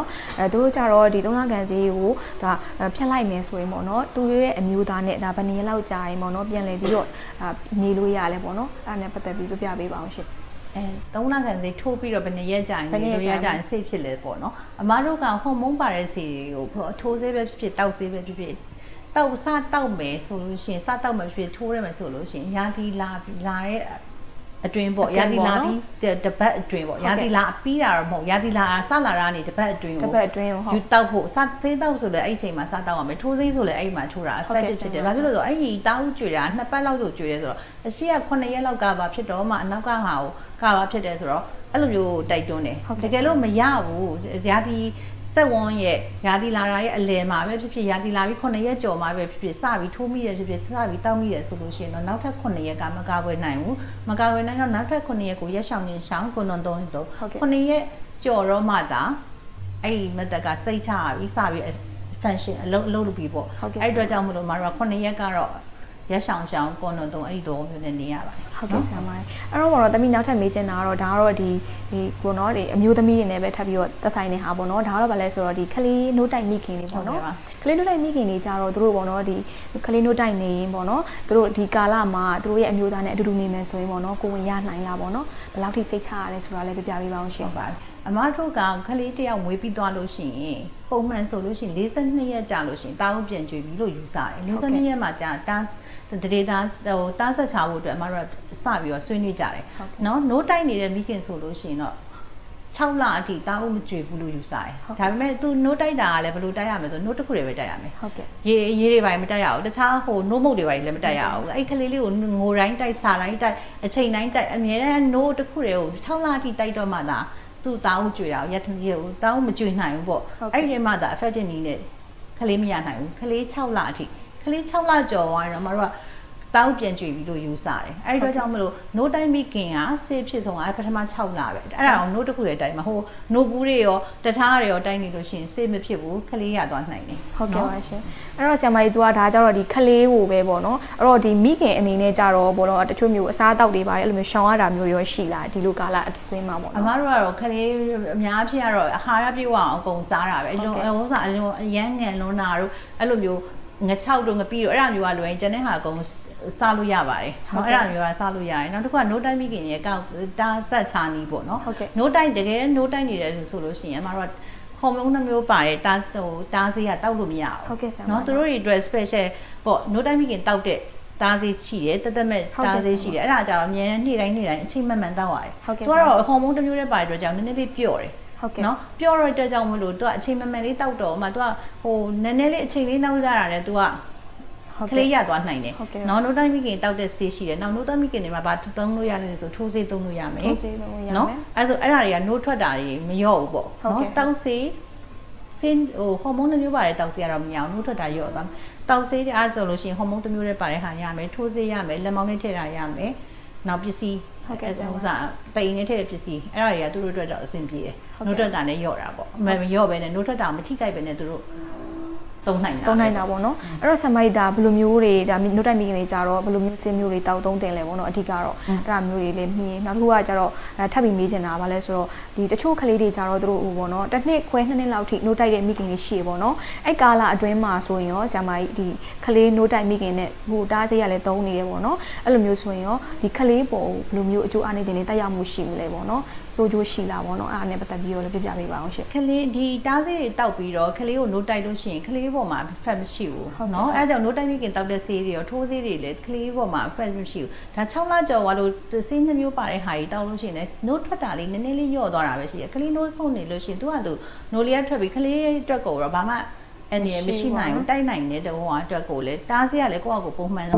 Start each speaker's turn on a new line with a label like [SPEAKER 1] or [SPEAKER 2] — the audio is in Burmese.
[SPEAKER 1] တာပေါ့နော်အဲသူတို့ကြတော့ဒီသုံးလကန်ဈေးကိုဒါဖြတ်လိုက်မယ်ဆိုရင်ပေါ့နော်သူရဲ့အမျိုးသားနဲ့ဒါဗနေလောက်ကြာရင်ပေါ့နော်ပြန်လည်ပြီးတော့ဒါနေလို့ရလဲပေါ့နော်အဲ့ဒါနဲ့ပတ်သက်ပြီးပြပြပေးပါအောင်ရှင်
[SPEAKER 2] အဲသုံးလကန်စေးထိုးပြီးတော့ဘယ်နှစ်ရက်ကြာရင်
[SPEAKER 1] ဘယ်နှစ်ရက်
[SPEAKER 2] လူရ
[SPEAKER 1] ကြာ
[SPEAKER 2] ကြာ
[SPEAKER 1] ရင်
[SPEAKER 2] ရင်စိတ်ဖြစ်လဲပေါ့နော်အမားတို့ကဟော်မုန်းပါတဲ့စီကိုထိုးဆေးပဲဖြစ်ဖြစ်တောက်ဆေးပဲဖြစ်ဖြစ်တောက်စတောက်မယ်ဆိုလို့ရှိရင်စတောက်မယ်ဖြစ်ဖြစ်ထိုးရမယ်ဆိုလို့ရှိရင်ရာသီလာပြီးလာတဲ့ အတွင်းပေါ့
[SPEAKER 1] အတွင်း
[SPEAKER 2] ရာသီလာ
[SPEAKER 1] ပေါ့နော်
[SPEAKER 2] ပြီးတတပတ်အတွင်းပေါ့
[SPEAKER 1] ဟုတ်ကဲ့
[SPEAKER 2] ရာသီလာပြီးတာတော့မဟုတ်ရာသီလာစလာတာကနေတပတ်အတွင်း
[SPEAKER 1] တစ်
[SPEAKER 2] ကို
[SPEAKER 1] ပတ်အတွင်းကိုဟုတ်
[SPEAKER 2] ယူတောက်ဖို့စသေးတောက်ဆိုလည်းအဲ့ဒီချိန်မှာစတောက်ရမယ်ထိုးသေးဆိုလည်းအဲ့ဒီမှာထိုးတာ
[SPEAKER 1] ဟုတ်ကဲ့
[SPEAKER 2] effective ဖြစ်တယ်ဘာဖြစ်လို့လဲဆိုတော့အဲ့ဒီတောက်ကျွေတာနှစ်ပတ်လောက်ဆိုကျွေတယ်ဆိုတော့အရှိက9ရက်လောက်ကပါဖြစ်တော့မှအနောက်ကဟာကိုကပါဖြစ်တယ်ဆိုတော့အဲ့လိုမျိုးတိုက်တွန်းတယ်
[SPEAKER 1] ဟုတ်ကဲ့
[SPEAKER 2] တကယ်လို့မရဘူးရာသီ စက်ဝန်းရဲ့ရာသီလာတာရဲ့အလယ်မှာပဲဖြစ်ဖြစ်ရာသီလာပြီး9ရက်ကျော်မှာပဲဖြစ်ဖြစ်စပြီးထိုးမိရဖြစ်ဖြစ်စပြီးတောက်မိရဆိုလို့ရှိရင်တော့နောက်ထပ်9ရက်ကမကာကွယ်နိုင်ဘူးမကာကွယ်နိုင်တော့နောက်ထပ်9ရက်ကိုရက်ရှောင်နေရှောင်ကိုနွန်သုံးတော့
[SPEAKER 1] ဟုတ်ကဲ့
[SPEAKER 2] 9ရက်ကျော်တော့မှသာအဲ့ဒီမသက်ကစိတ်ချပြီးစပြီး function အလုပ်အလုပ်လုပ်ပြီးပေါ့
[SPEAKER 1] ဟုတ်ကဲ့
[SPEAKER 2] အဲ့ဒီအတွက်ကြောင့်မလို့မတို့က9ရက်ကတော့ ရက်ရှောင်ရှောင်ကိုနွန်သုံးအဲ့ဒီတော့မျိုးနဲ့နေရပါတယ်
[SPEAKER 1] ဟုတ်ကဲ့ဆရာမကြီးအဲ့တော့ဘောတော့တမီနောက်ထပ်မေးချင်တာကတော့ဒါကတော့ဒီဒီကိုနော်ဒီအမျိုးသမီးတွေနဲ့ပဲထပ်ပြီးတော့သက်ဆိုင်နေတာပေါ့နော်ဒါကတော့ဗာလဲဆိုတော့ဒီခလေးနိုးတိုက်မိခင်တွေပေါ့နော်
[SPEAKER 2] ဟုတ်ကဲ့ပါ
[SPEAKER 1] ခလေးနိုးတိုက်မိခင်တွေကြတော့သူတို့ပေါ့နော်ဒီခလေးနိုးတိုက်နေရင်ပေါ့နော်သူတို့ဒီကာလမှာသူတို့ရဲ့အမျိုးသားနဲ့အတူတူနေမယ်ဆိုရင်ပေါ့နော်ကိုဝင်ရနိုင်လားပေါ့နော်ဘယ်လောက်ထိစိတ်ချရလဲဆိုတာလည်းပြပြပေးပါအောင်ရှင်
[SPEAKER 2] ဟုတ်ပါတယ် အမတို့ကခလေးတစ်ယောက်မွေးပြီးသွားလို့ရှိရင်ပုံမှန်ဆိုလို့ရှိရင်42ရက်ကြာလို့ရှိရင်တာဦးပြန်ကျွေးပြီလို့ယူဆတယ်
[SPEAKER 1] ဟုတ်ကဲ့
[SPEAKER 2] 42ရက်မှာကြာတာတရေတာဟိုတားဆက်ချဖို့အတွက်အမတို့ကစပြီးတော့ဆွေးနွေးကြတယ်
[SPEAKER 1] ဟုတ်ကဲ့
[SPEAKER 2] နော်နိုးတိုက်နေတဲ့မိခင်ဆိုလို့ရှိရင်တော့6လအထိတာဦးမကျွေးဘူးလို့ယူဆတယ်
[SPEAKER 1] ဟုတ်ကဲ့
[SPEAKER 2] ဒါပေမဲ့သူနိုးတိုက်တာကလည်းဘယ်လိုတိုက်ရမလဲဆိုနိုးတစ်ခုတည်းပဲတိုက်ရမယ်
[SPEAKER 1] ဟုတ်ကဲ့
[SPEAKER 2] ရေရေတွေပိုင်းမတက်ရအောင်တခြားဟိုနိုးမုတ်တွေပိုင်းလည်းမတက်ရအောင်အဲ့ကလေးလေးကိုငိုတိုင်းတိုက်စာတိုင်းတိုက်အချိန်တိုင်းတိုက်အမြဲတမ်းနိုးတစ်ခုတည်းကို6လအထိတိုက်တော့မှသာ သူ့တောင်းကြွေတာကိုရက်ထရေကိုတောင်းမကြွေနိုင်ဘူးပေါ့
[SPEAKER 1] ဟုတ်ကဲ့
[SPEAKER 2] အဲ့ဒီမှာသာ effective နည်းနဲ့ကလေးမရနိုင်ဘူးကလေး6လအထိကလေး6လကျော်သွားရင်တော့မတို့က တောင်းပြန်ကြွေပြီးလို့ယူဆတယ်အဲ့ဒီတော့ကြောင့်မလို့ no time မိခင်ကဆေးဖြစ်ဆုံးကပထမ6လပဲအဲ့ဒါအောင် no တစ်ခုတည်းတိုက်မှာဟို no ဘူးတွေရောတခြားတွေရောတိုက်နေလို့ရှိရင်ဆေးမဖြစ်ဘူးကလေးရသွားနိုင်တယ်
[SPEAKER 1] ဟုတ်ကဲ့
[SPEAKER 2] နော်
[SPEAKER 1] ပါရှင်အဲ့တော့ဆရာမကြီး तू ကဒါကြတော့ဒီခလေးကိုပဲပေါ့နော်အဲ့တော့ဒီမိခင်အနေနဲ့ကြတော့ပေါ့နော်တချို့မျိုးအစားအသောက်တွေပါတယ်အဲ့လိုမျိုးရှောင်ရတာမျိုးရောရှိလားဒီလိုကာလအတွင်းမှာပေါ့
[SPEAKER 2] အ
[SPEAKER 1] နော်
[SPEAKER 2] မတို့ကတော့ခလေးအများဖြစ်ကတော့အာဟာရပြည့်ဝအောင်အကုန်စားတာပဲအလုံး
[SPEAKER 1] ဟုတ်ကဲ့
[SPEAKER 2] ဥစားအလုံးအရန်ငံလုံးနာတို့အဲ့လိုမျိုးငချောက်တို့ငပီးတို့အဲ့ဒါမျိုးကလွယ်ရင်ကျန်တဲ့ဟာအကုန် စားလို့ရပါတယ်
[SPEAKER 1] ဟုတ်
[SPEAKER 2] နော်
[SPEAKER 1] ကဲ့
[SPEAKER 2] အဲ့ဒါမျိုးကစားလို့ရတယ်နောက်တစ်ခုက no time မိခင်ရဲ့ကောက်တာသက်ချာနီးပေါ့နော်
[SPEAKER 1] ဟုတ်ကဲ့
[SPEAKER 2] no time တကယ် no time နေတယ်ဆိုလို့ရှိရင်အမတို့ကဟော်မုန်းနှမျိုးပါတယ်တာဟိုတားစေးကတောက်လို့မရဘူး
[SPEAKER 1] ဟုတ်ကဲ့ဆရာမ
[SPEAKER 2] နော်သူတို့တွေအတွက် special ပေါ့ no time မိခင်တောက်တဲ့တားစေးရှိတယ်တက်တက်မဲ့
[SPEAKER 1] ဟုတ်ကဲ့
[SPEAKER 2] တားစေးရှိတယ်အဲ့ဒါကြတော့အများနဲ့နေ့တိုင်းနေ့တိုင်းအချိန်မှန်မှန်တောက်ရတယ်
[SPEAKER 1] ဟုတ်ကဲ့
[SPEAKER 2] သူကတော့ဟော်မုန်းတစ်မျိုးနဲ့ပါတယ်အတွက်ကြောင့်နည်းနည်းလေးပျော့တယ်
[SPEAKER 1] ဟုတ်ကဲ့
[SPEAKER 2] နော်ပျော့တော့တဲ့အတွက်ကြောင့်မလို့သူကအချိန်မှန်မှန်လေးတောက်တော့မှသူကဟိုနည်းနည်းလေးအချိန်လေးတောက်ကြတာနဲ့သူက
[SPEAKER 1] ဟုတ်
[SPEAKER 2] ကလေးရသွားနိုင်တယ်
[SPEAKER 1] ဟုတ်ကဲ့
[SPEAKER 2] နော်နိုးတိုင်းမိခင်တောက်တဲ့ဆေးရှိတယ်နောက်နိုးတိုင်းမိခင်တွေမှာဘာသုံးလို့ရလဲဆိုထိုးဆေးသုံးလို့ရမယ်
[SPEAKER 1] ထိုးဆေးသုံးလို့ရမယ်
[SPEAKER 2] နော်အဲ့ဒါဆိုအဲ့ဒါတွေကနိုးထွက်တာတွေမလျော့ဘူးပေါ့
[SPEAKER 1] ဟုတ်ကဲ့
[SPEAKER 2] နော်တောက်ဆေးစင်းဟိုဟော်မုန်းတစ်မျိုးပါတယ်တောက်ဆေးကတော့မရအောင်နိုးထွက်တာလျော့သွားမယ်တောက်ဆေးတွေအားဆိုလို့ရှိရင်ဟော်မုန်းတစ်မျိုးနဲ့ပါတဲ့ဟာရမယ်ထိုးဆေးရမယ်လက်မောင်းလေးထည့်တာရမယ်နောက်ပစ္စည်း
[SPEAKER 1] ဟုတ်ကဲ့
[SPEAKER 2] ဥစားတိန်နဲ့ထည့်တဲ့ပစ္စည်းအဲ့ဒါတွေကသူတို့အတွက်တော့အဆင်ပြေတယ်
[SPEAKER 1] ဟုတ်ကဲ့
[SPEAKER 2] နိုးထွက်တာနဲ့လျော့တာပေါ့မမလျော့ပဲနဲ့နိုးထွက်တာမထိခိုက်ပဲနဲ့သူတို့ သုံးနိုင်တာ
[SPEAKER 1] တုံးနိုင်တာပေါ့နော်အဲ့တော့ဆရာမကြီးဒါဘယ်လိုမျိုးတွေဒါနို့တိုက်မိခင်တွေကြတော့ဘယ်လိုမျိုးစင်းမျိုးတွေတောက်သုံးတင်လဲပေါ့နော်အဓိကတော့အဲ့ဒါမျိုးတွေလည်းမြင်နောက်တစ်ခုကကြတော့အဲထပ်ပြီးမေးချင်တာကဘာလဲဆိုတော့ဒီတချို့ကလေးတွေကြတော့သူတို့ဟိုပေါ့နော်တစ်နှစ်ခွဲနှစ်နှစ်လောက်ထိနို့တိုက်တဲ့မိခင်တွေရှိရပေါ့နော်အဲ့ကာလအတွင်းမှာဆိုရင်ရောဆရာမကြီးဒီကလေးနို့တိုက်မိခင်နဲ့ဟိုတားစေးရလဲသုံးနေရပေါ့နော်အဲ့လိုမျိုးဆိုရင်ရောဒီကလေးပေါ်ဘယ်လိုမျိုးအကျိုးအနေနဲ့တက်ရောက်မှုရှိဘူးလဲပေါ့နော် စိုးကျိုးရှိလားပေါ့နော်အဲ့ဒါနဲ့ပတ်သက်ပြီးတော့လည်းပြပြပေးပါအောင်ရှင့်
[SPEAKER 2] ကလေးဒီတားစေးတွေတောက်ပြီးတော့ကလေးကိုနိုးတိုက်လို့ရှိရင်ကလေးပေါ်မှာ fat မရှိဘူး
[SPEAKER 1] ဟုတ်ကဲ့
[SPEAKER 2] เนาะအဲဒါကြောင့်နိုးတိုက်မိခင်တောက်တဲ့ဆေးတွေရောထိုးဆေးတွေလည်းကလေးပေါ်မှာ fat မရှိဘူးဒါ6လကျော်သွားလို့ဆေးနှမျိုးပါတဲ့ဟာကြီးတောက်လို့ရှိရင်လည်းနိုးထွက်တာလေးနည်းနည်းလေးလျော့သွားတာပဲရှိတယ်ကလေးနိုးဆုံးနေလို့ရှိရင်သူကသူနိုးလေးကထွက်ပြီးကလေးအတွက်ကိုတော့ဘာမှအနေမရှိနိုင်ဘူးတိုက်နိုင်တဲ့တုံးဟောအတွက်ကိုလည်းတားစေးကလည်းကိုယ့်အကိုပုံမှန်